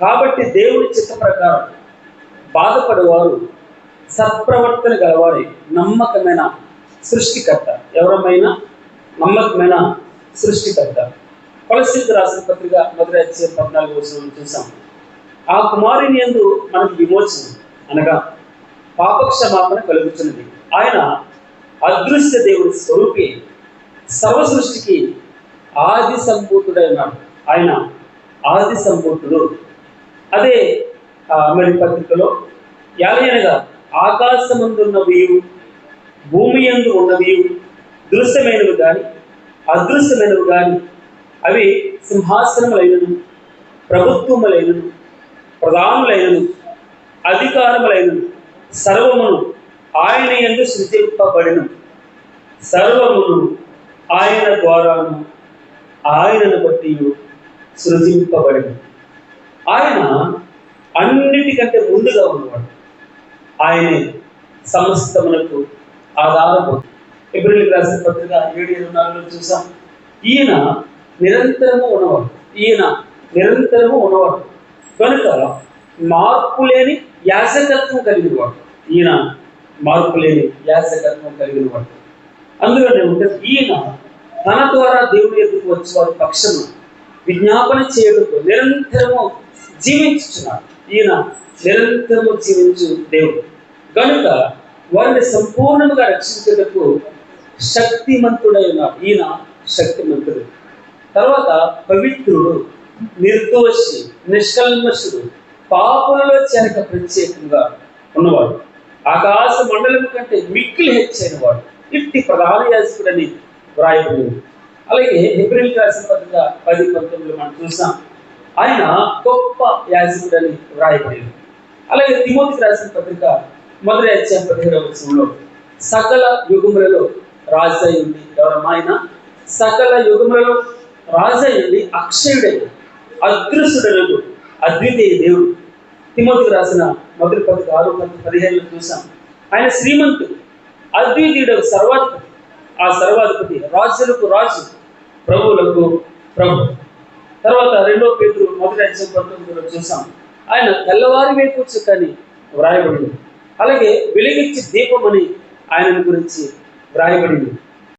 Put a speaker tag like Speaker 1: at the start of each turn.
Speaker 1: కాబట్టి దేవుని చిత్త ప్రకారం బాధపడేవారు సత్ప్రవర్తన గలవారి నమ్మకమైన సృష్టికర్త. ఎవరమైనా నమ్మకమైన సృష్టికర్త. కొలసిద్ధి రాసిన పత్రిక మొదటి అధ్యాయం పద్నాలుగు వచ్చిన చూసాం. ఆ కుమారుని యందు మనకు విమోచన అనగా పాపక్షమాపణ కలుగుతున్నది ఆయన అదృశ్య దేవుడి స్వరూపి సర్వ సృష్టికి ఆది సంభూతుడై ఉన్నాడు. ఆయన ఆది సంభూతుడు. అదే ఆ, మరి పత్రికలో యాలయనగా ఆకాశమందున్నవి భూమి యందు ఉన్నవి దృశ్యమైనవి కానీ అదృశ్యమైనవి కానీ అవి సింహాసనములైనను ప్రభుత్వములైనను ప్రధానులైనను అధికారములైనను సర్వమును ఆయన ఎందు సృజింపబడిన సర్వమును ఆయన ద్వారాను ఆయనను బట్టి సృజింపబడిన. ఆయన అన్నిటికంటే ముందుగా ఉన్నవాడు. ఆయనే సమస్తమునకు ఆధారము ఏప్రిల్ రాసిన పత్రిక ఏడు ఇరవై నాలుగులో చూసాం. ఈయన నిరంతరము ఉన్నవాడు. ఈయన నిరంతరము ఉన్నవాడు. కనుక మార్పు లేని యాసకత్వం కలిగిన వాడు. ఈయన మార్పు లేని యాసకత్వం కలిగిన వాడు. అందులోనే ఉంటుంది ఈయన తన ద్వారా దేవుని ఎదుగు వారి పక్షము విజ్ఞాపన చేయడంతో నిరంతరము జీవించుచున్నాడు. ఈయన నిరంతరము జీవించు దేవుడు. కనుక వారిని సంపూర్ణంగా రక్షించేందుకు శక్తిమంతుడై ఉన్నాడు. ఈయన శక్తిమంతుడు. తర్వాత పవిత్రుడు నిర్దోషి నిష్కల్మషుడు పాపులలో చేరక ప్రత్యేకంగా ఉన్నవాడు. ఆకాశ మండలం కంటే మిక్కిలి హెచ్చైన వాడు ఇట్టి ప్రధాన యాజకుడని వ్రాయబడింది. అలాగే ఏప్రిల్ రాసిన పత్రిక పది పంతొమ్మిది మనం చూసాం. ఆయన గొప్ప యాజకుడని వ్రాయబడింది. అలాగే తిమోతికి రాసిన పత్రిక మొదటి అధ్యాయం పదిహేడవ వచనంలో సకల యుగములలో రాజై ఉంది ఎవరమ్మా ఆయన? సకల యుగములలో రాజై ఉంది అక్షయుడై అదృశ్యుడనకు అద్వితీయ దేవుడు. తిమోతికి రాసిన మొదటి పత్రిక ఆరు పది పదిహేనులో చూసాం. ఆయన శ్రీమంతుడు అద్వితీయుడు సర్వాధిపతి ఆ సర్వాధిపతి రాజులకు రాజు ప్రభువులకు ప్రభు. తర్వాత రెండో పేరు మొదటి అధ్యాయం పంతొమ్మిదిలో చూసాం. ఆయన తెల్లవారి వైపు కానీ వ్రాయబడింది. అలాగే వెలిగించి దీపం అని ఆయన గురించి వ్రాయబడింది.